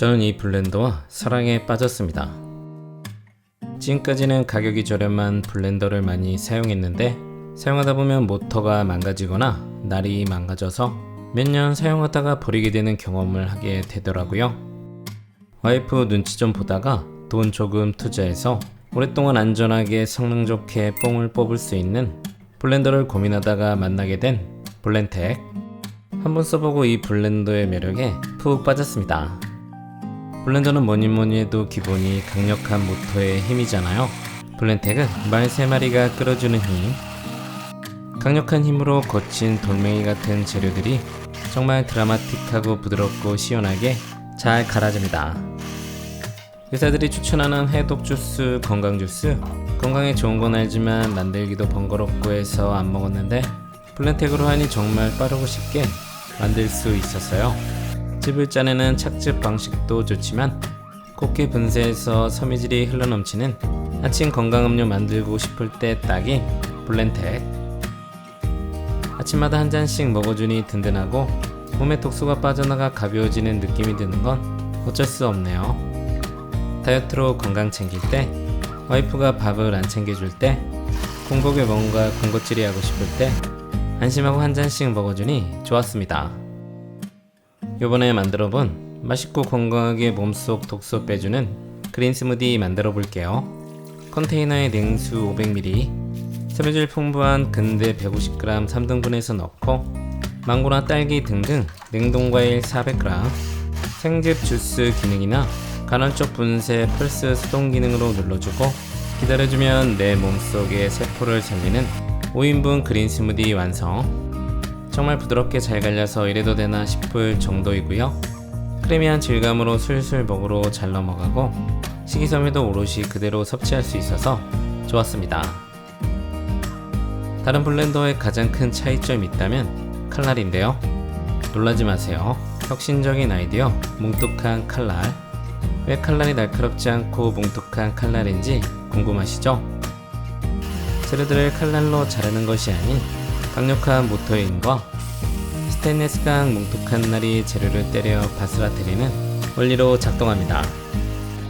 저는 이 블렌더와 사랑에 빠졌습니다. 지금까지는 가격이 저렴한 블렌더를 많이 사용했는데 사용하다 보면 모터가 망가지거나 날이 망가져서 몇 년 사용하다가 버리게 되는 경험을 하게 되더라고요. 와이프 눈치 좀 보다가 돈 조금 투자해서 오랫동안 안전하게 성능 좋게 뽕을 뽑을 수 있는 블렌더를 고민하다가 만나게 된 블렌텍. 한번 써보고 이 블렌더의 매력에 푹 빠졌습니다. 블렌더는 뭐니 뭐니 해도 기본이 강력한 모터의 힘이잖아요. 블렌텍은 말 3마리가 끌어주는 힘. 강력한 힘으로 거친 돌멩이 같은 재료들이 정말 드라마틱하고 부드럽고 시원하게 잘 갈아집니다. 의사들이 추천하는 해독 주스, 건강 주스. 건강에 좋은 건 알지만 만들기도 번거롭고 해서 안 먹었는데 블렌텍으로 하니 정말 빠르고 쉽게 만들 수 있었어요. 즙을 짜내는 착즙 방식도 좋지만 곱게 분쇄해서 섬유질이 흘러넘치는 아침 건강 음료 만들고 싶을 때 딱인 블렌텍. 아침마다 한 잔씩 먹어주니 든든하고 몸에 독소가 빠져나가 가벼워지는 느낌이 드는 건 어쩔 수 없네요. 다이어트로 건강 챙길 때, 와이프가 밥을 안 챙겨줄 때, 공복에 뭔가 군것질이 하고 싶을 때, 안심하고 한 잔씩 먹어주니 좋았습니다. 요번에 만들어본 맛있고 건강하게 몸속 독소 빼주는 그린 스무디 만들어 볼게요. 컨테이너에 냉수 500ml, 섬유질 풍부한 근대 150g 3등분해서 넣고 망고나 딸기 등등 냉동과일 400g, 생즙 주스 기능이나 간헐적 분쇄 펄스 수동 기능으로 눌러주고 기다려주면 내 몸속의 세포를 살리는 5인분 그린 스무디 완성. 정말 부드럽게 잘 갈려서 이래도 되나 싶을 정도이고요. 크리미한 질감으로 술술 먹으로 잘 넘어가고 식이섬유도 오롯이 그대로 섭취할 수 있어서 좋았습니다. 다른 블렌더의 가장 큰 차이점이 있다면 칼날인데요. 놀라지 마세요. 혁신적인 아이디어, 뭉툭한 칼날. 왜 칼날이 날카롭지 않고 뭉툭한 칼날인지 궁금하시죠? 재료들을 칼날로 자르는 것이 아닌 강력한 모터의 힘과 스테인레스강 뭉툭한 날이 재료를 때려 바스라뜨리는 원리로 작동합니다.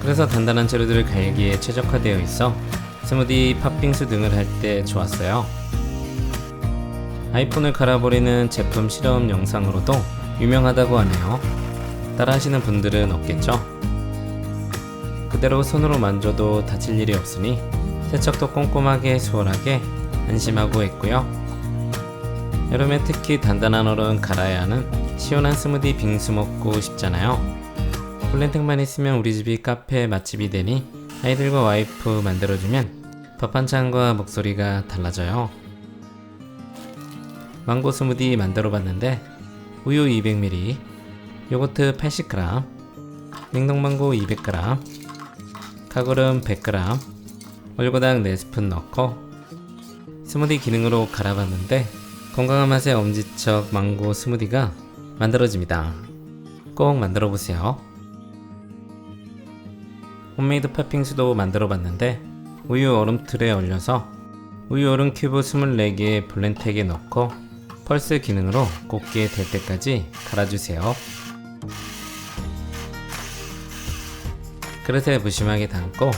그래서 단단한 재료들을 갈기에 최적화되어 있어 스무디, 팥빙수 등을 할 때 좋았어요. 아이폰을 갈아버리는 제품 실험 영상으로도 유명하다고 하네요. 따라 하시는 분들은 없겠죠? 그대로 손으로 만져도 다칠 일이 없으니 세척도 꼼꼼하게 수월하게 안심하고 했고요. 여름에 특히 단단한 얼음 갈아야 하는 시원한 스무디 빙수 먹고 싶잖아요. 블렌텍만 있으면 우리 집이 카페 맛집이 되니 아이들과 와이프 만들어주면 밥 한찬과 목소리가 달라져요. 망고 스무디 만들어 봤는데 우유 200ml, 요거트 80g, 냉동망고 200g, 카그름 100g, 얼고당 4스푼 넣고 스무디 기능으로 갈아봤는데 건강한 맛의 엄지척 망고 스무디가 만들어집니다. 꼭 만들어 보세요. 홈메이드 팥빙수도 만들어 봤는데 우유 얼음틀에 얼려서 우유 얼음 큐브 24개 블렌텍에 넣고 펄스 기능으로 곱게 될 때까지 갈아주세요. 그릇에 무심하게 담고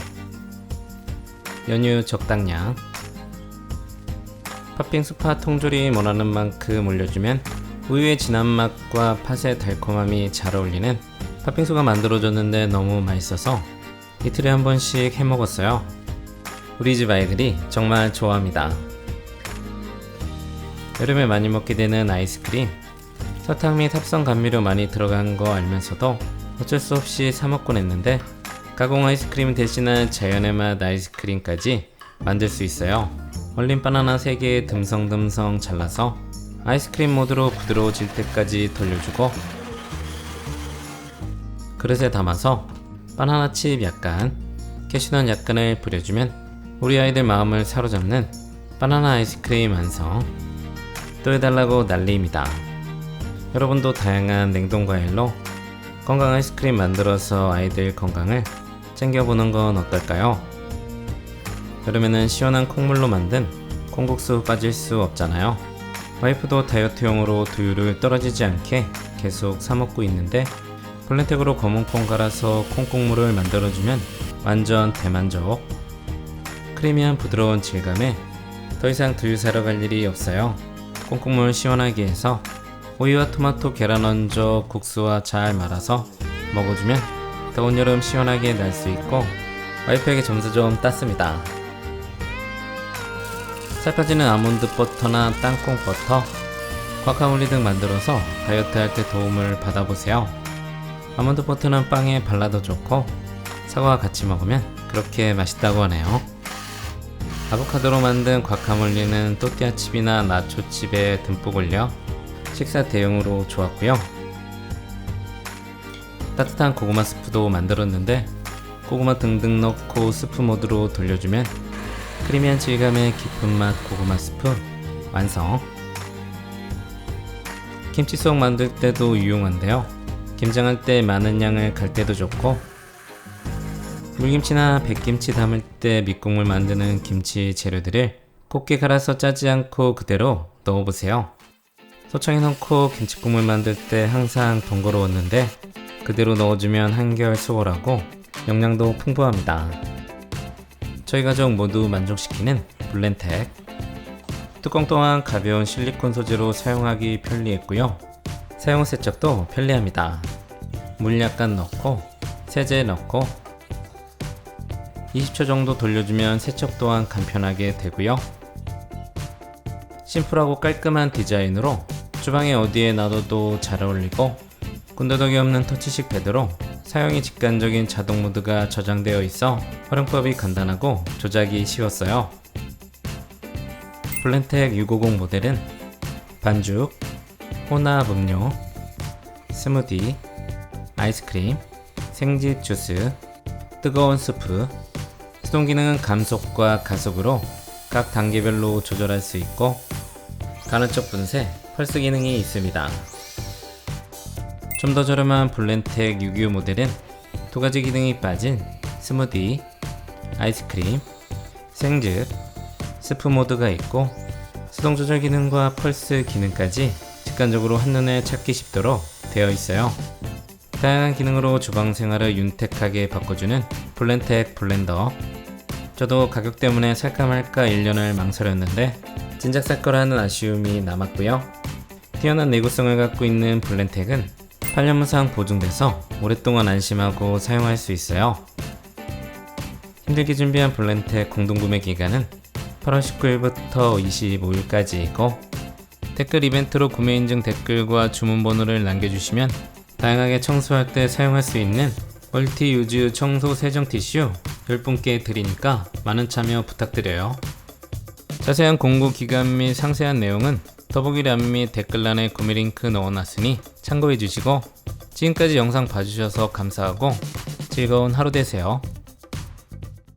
연유 적당량 팥빙수 팥 통조리 원하는 만큼 올려주면 우유의 진한 맛과 팥의 달콤함이 잘 어울리는 팥빙수가 만들어졌는데 너무 맛있어서 이틀에 한 번씩 해 먹었어요. 우리 집 아이들이 정말 좋아합니다. 여름에 많이 먹게 되는 아이스크림 설탕 및 합성 감미료 많이 들어간 거 알면서도 어쩔 수 없이 사 먹곤 했는데 가공 아이스크림 대신한 자연의 맛 아이스크림까지 만들 수 있어요. 얼린 바나나 3개 듬성듬성 잘라서 아이스크림 모드로 부드러워질 때까지 돌려주고 그릇에 담아서 바나나 칩 약간, 캐슈넛 약간을 뿌려주면 우리 아이들 마음을 사로잡는 바나나 아이스크림 완성. 또 해달라고 난리입니다. 여러분도 다양한 냉동 과일로 건강 아이스크림 만들어서 아이들 건강을 챙겨보는 건 어떨까요? 여름에는 시원한 콩물로 만든 콩국수 빠질 수 없잖아요. 와이프도 다이어트용으로 두유를 떨어지지 않게 계속 사먹고 있는데 플랜텍으로 검은 콩 갈아서 콩국물을 만들어주면 완전 대만족. 크리미한 부드러운 질감에 더 이상 두유 사러 갈 일이 없어요. 콩국물 시원하게 해서 오이와 토마토 계란 얹어 국수와 잘 말아서 먹어주면 더운 여름 시원하게 날 수 있고 와이프에게 점수 좀 땄습니다. 살 빠지는 아몬드 버터나 땅콩 버터, 과카몰리 등 만들어서 다이어트 할 때 도움을 받아보세요. 아몬드 버터는 빵에 발라도 좋고 사과와 같이 먹으면 그렇게 맛있다고 하네요. 아보카도로 만든 과카몰리는 또띠아칩이나 나초칩에 듬뿍 올려 식사 대용으로 좋았고요. 따뜻한 고구마 스프도 만들었는데 고구마 등등 넣고 스프 모드로 돌려주면 크리미한 질감의 깊은 맛 고구마 스프 완성. 김치 속 만들 때도 유용한데요. 김장할 때 많은 양을 갈 때도 좋고 물김치나 백김치 담을 때 밑국물 만드는 김치 재료들을 곱게 갈아서 짜지 않고 그대로 넣어보세요. 소청에 넣고 김치국물 만들 때 항상 번거로웠는데 그대로 넣어주면 한결 수월하고 영양도 풍부합니다. 저희 가족 모두 만족시키는 블렌텍 뚜껑 또한 가벼운 실리콘 소재로 사용하기 편리했고요. 사용 세척도 편리합니다. 물 약간 넣고 세제 넣고 20초 정도 돌려주면 세척 또한 간편하게 되고요. 심플하고 깔끔한 디자인으로 주방에 어디에 놔둬도 잘 어울리고 군더더기 없는 터치식 패드로 사용이 직관적인 자동 모드가 저장되어 있어 활용법이 간단하고 조작이 쉬웠어요. 플랜텍 650 모델은 반죽, 혼합 음료, 스무디, 아이스크림, 생지 주스, 뜨거운 스프, 수동 기능은 감속과 가속으로 각 단계별로 조절할 수 있고 가는쪽 분쇄, 펄스 기능이 있습니다. 좀 더 저렴한 블렌텍 625 모델은 두 가지 기능이 빠진 스무디, 아이스크림, 생즙, 스프 모드가 있고 수동 조절 기능과 펄스 기능까지 직관적으로 한눈에 찾기 쉽도록 되어 있어요. 다양한 기능으로 주방 생활을 윤택하게 바꿔주는 블렌텍 블렌더. 저도 가격 때문에 살까 말까 1년을 망설였는데 진작 살 거라는 아쉬움이 남았고요. 뛰어난 내구성을 갖고 있는 블렌텍은 8년 무상 보증돼서 오랫동안 안심하고 사용할 수 있어요. 힘들게 준비한 블렌텍 공동구매 기간은 8월 19일부터 25일까지이고 댓글 이벤트로 구매 인증 댓글과 주문 번호를 남겨주시면 다양하게 청소할 때 사용할 수 있는 멀티 유즈 청소 세정 티슈 10분께 드리니까 많은 참여 부탁드려요. 자세한 공구 기간 및 상세한 내용은 더보기란 및 댓글란에 구매 링크 넣어놨으니 참고해 주시고 지금까지 영상 봐주셔서 감사하고 즐거운 하루 되세요.